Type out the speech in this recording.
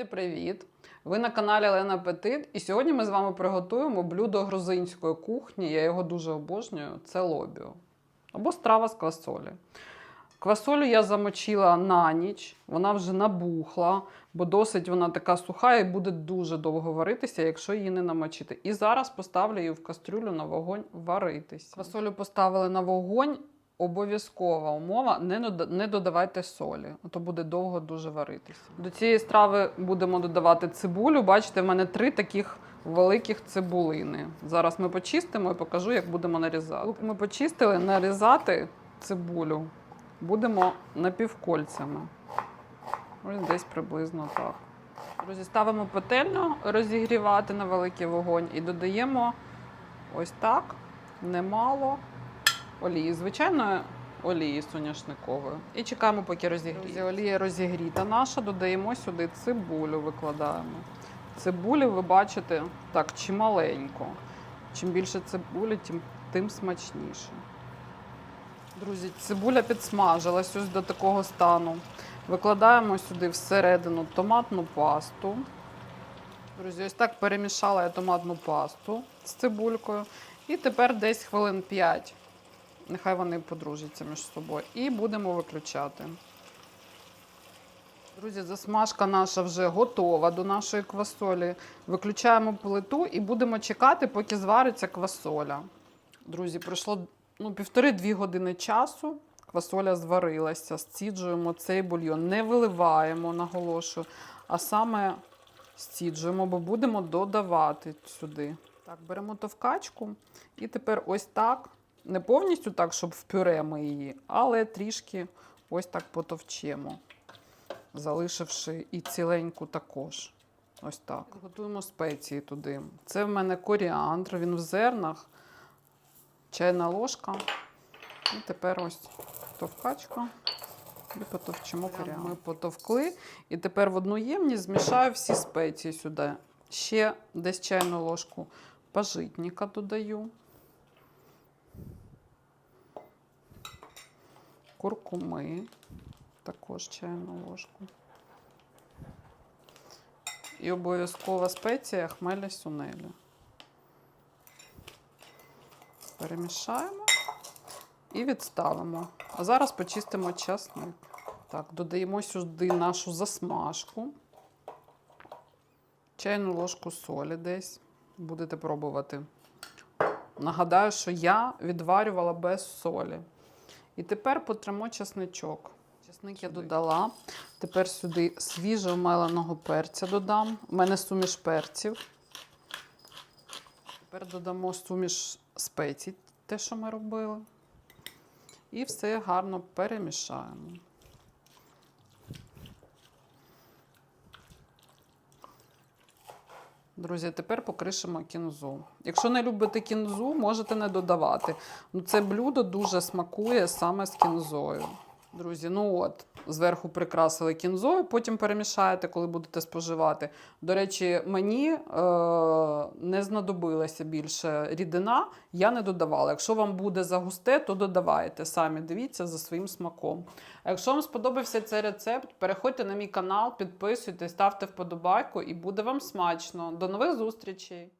Друзі, привіт! Ви на каналі Лена Петит. І сьогодні ми з вами приготуємо блюдо грузинської кухні. Я його дуже обожнюю. Це лобіо. Або страва з квасолі. Квасолю я замочила на ніч, вона вже набухла, бо досить вона така суха і буде дуже довго варитися, якщо її не намочити. І зараз поставлю її в кастрюлю на вогонь варитися. Квасолю поставили на вогонь. Обов'язкова умова не, додавайте солі, то буде довго дуже варитися. До цієї страви будемо додавати цибулю. Бачите, в мене три таких великих цибулини. Зараз ми почистимо і покажу, як будемо нарізати. Ми почистили нарізати цибулю. Будемо напівкольцями. Ось десь приблизно так. Друзі, ставимо петельню розігрівати на великий вогонь і додаємо ось так, немало олії. Звичайно, олії соняшникової. І чекаємо, поки розігріється. Олія розігріта наша, додаємо сюди цибулю, викладаємо. Цибулі ви бачите так чималенько. Чим більше цибулі, тим, тим смачніше. Друзі, цибуля підсмажилась ось до такого стану. Викладаємо сюди всередину томатну пасту. Друзі, ось так перемішала я томатну пасту з цибулькою. І тепер десь хвилин 5. Нехай вони подружаться між собою. І будемо виключати. Друзі, засмажка наша вже готова до нашої квасолі. Виключаємо плиту і будемо чекати, поки звариться квасоля. Друзі, пройшло ну, півтори-дві години часу. Квасоля зварилася, сціджуємо цей бульйон, не виливаємо, наголошую, а саме сціджуємо, бо будемо додавати сюди. Так, беремо товкачку і тепер ось так, не повністю так, щоб в пюре ми її, але трішки ось так потовчемо, залишивши і ціленьку також. Ось так. Готуємо спеції туди. Це в мене коріандр, він в зернах, чайна ложка. І тепер ось товкачка. І потовчимо коріандр. Ми потовкли. І тепер в одну ємність змішаю всі спеції сюди. Ще десь чайну ложку пажитника додаю. Куркуми. Також чайну ложку. І обов'язкова спеція хмеля сунелі. Перемішаємо і відставимо. А зараз почистимо часник. Так, додаємо сюди нашу засмажку, чайну ложку солі десь. Будете пробувати. Нагадаю, що я відварювала без солі. І тепер потримо чесничок. Чесник я додала. Тепер сюди свіжого меленого перця додам. У мене суміш перців. Тепер додамо суміш спецій, те, що ми робили. І все гарно перемішаємо. Друзі, тепер покришимо кінзу. Якщо не любите кінзу, можете не додавати. Ну, це блюдо дуже смакує саме з кінзою. Друзі, ну от, зверху прикрасили кінзою, потім перемішаєте, коли будете споживати. До речі, мені е- не знадобилася більше рідина, я не додавала. Якщо вам буде загусте, то додавайте. Самі дивіться за своїм смаком. А якщо вам сподобався цей рецепт, переходьте на мій канал, підписуйтесь, ставте вподобайку і буде вам смачно. До нових зустрічей!